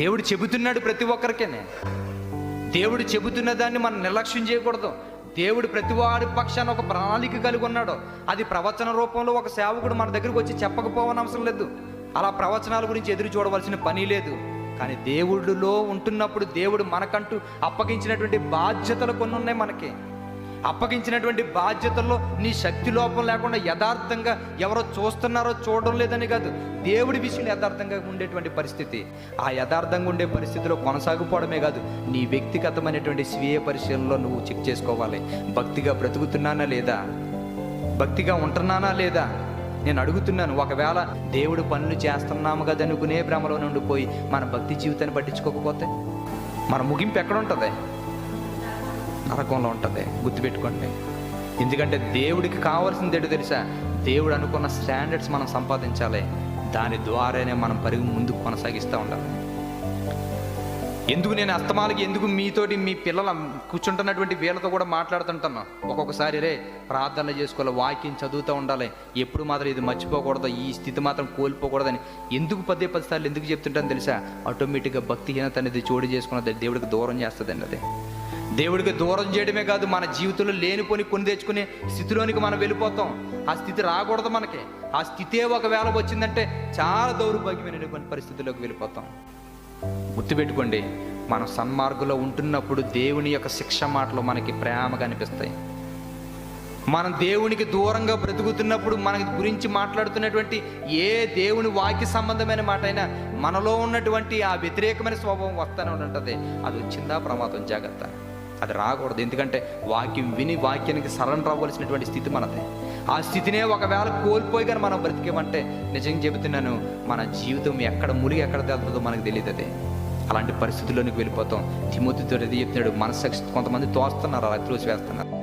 దేవుడు చెబుతున్నాడు ప్రతి ఒక్కరికేనే. దేవుడు చెబుతున్న దాన్ని మనం నిర్లక్ష్యం చేయకూడదు. దేవుడు ప్రతి వాడి పక్షాన ఒక ప్రణాళిక కలిగి ఉన్నాడు. అది ప్రవచన రూపంలో ఒక సేవకుడు మన దగ్గరకు వచ్చి చెప్పకపోవని అవసరం లేదు. అలా ప్రవచనాల గురించి ఎదురు చూడవలసిన పని లేదు. కానీ దేవుడిలో ఉంటున్నప్పుడు దేవుడు మనకంటూ అప్పగించినటువంటి బాధ్యతలు కొన్ని ఉన్నాయి మనకి. అప్పగించినటువంటి బాధ్యతల్లో నీ శక్తి లోపం లేకుండా యథార్థంగా ఎవరో చూస్తున్నారో చూడడం లేదని కాదు. దేవుడి విషయంలో యథార్థంగా ఉండేటువంటి పరిస్థితి. ఆ యథార్థంగా ఉండే పరిస్థితిలో కొనసాగిపోవడమే కాదు నీ వ్యక్తిగతమైనటువంటి స్వీయ పరిశీలనలో నువ్వు చెక్ చేసుకోవాలి. భక్తిగా బ్రతుకుతున్నానా లేదా? భక్తిగా ఉంటున్నానా లేదా? నేను అడుగుతున్నాను ఒకవేళ దేవుడు పనులు చేస్తున్నాము కదా అనుకునే భ్రమలో నుండి పోయి మన భక్తి జీవితాన్ని పట్టించుకోకపోతే? మన ముగింపు ఎక్కడ ఉంటుంది? నరకంలో ఉంటుంది. గుర్తుపెట్టుకోండి. ఎందుకంటే దేవుడికి కావాల్సింది ఏంటో తెలుసా? దేవుడు అనుకున్న స్టాండర్డ్స్ మనం సంపాదించాలి. దాని ద్వారానే మనం పరుగు ముందుకు కొనసాగిస్తూ ఉండాలి. ఎందుకు నేను అస్తమాలకి ఎందుకు మీతోటి మీ పిల్లల కూర్చుంటున్నటువంటి వీళ్ళతో కూడా మాట్లాడుతుంటున్నాను ఒక్కొక్కసారి రే ప్రార్థనలు చేసుకోవాలి వాక్యం చదువుతూ ఉండాలి. ఎప్పుడు మాత్రం ఇది మర్చిపోకూడదు ఈ స్థితి మాత్రం కోల్పోకూడదని. ఎందుకు పదే పది సార్లు ఎందుకు చెప్తుంటాను తెలుసా? ఆటోమేటిక్గా భక్తిహీనత అనేది చోటు చేసుకున్నది దేవుడికి దూరం చేస్తుందండి అది. దేవుడికి దూరం చేయడమే కాదు మన జీవితంలో లేనిపోని కొని తెచ్చుకునే స్థితిలోనికి మనం వెళ్ళిపోతాం. ఆ స్థితి రాకూడదు మనకి. ఆ స్థితే ఒకవేళ వచ్చిందంటే చాలా దౌర్భాగ్యమైనటువంటి పరిస్థితుల్లోకి వెళ్ళిపోతాం. గుర్తుపెట్టుకోండి మనం సన్మార్గంలో ఉంటున్నప్పుడు దేవుని యొక్క శిక్ష మాటలు మనకి ప్రేమగా అనిపిస్తాయి. మనం దేవునికి దూరంగా బ్రతుకుతున్నప్పుడు మన గురించి మాట్లాడుతున్నటువంటి ఏ దేవుని వాక్య సంబంధమైన మాట అయినా మనలో ఉన్నటువంటి ఆ వ్యతిరేకమైన స్వభావం వస్తూనే ఉంటుంది. అది వచ్చిందా ప్రమాదం? జాగ్రత్త. అది రాకూడదు. ఎందుకంటే వాక్యం విని వాక్యానికి సరెండర్ అవ్వాల్సినటువంటి స్థితి మనది. ఆ స్థితినే ఒకవేళ కోల్పోయి కానీ మనం బ్రతికేమంటే నిజంగా చెబుతున్నాను మన జీవితం ఎక్కడ మునిగి ఎక్కడ తేలుతుందో మనకు తెలియదు అది. అలాంటి పరిస్థితుల్లోనికి వెళ్ళిపోతాం. తిమోతితో అది చెప్తున్నాడు మనసు కొంతమంది తోస్తున్నారు అలా త్రోసి వేస్తున్నారు.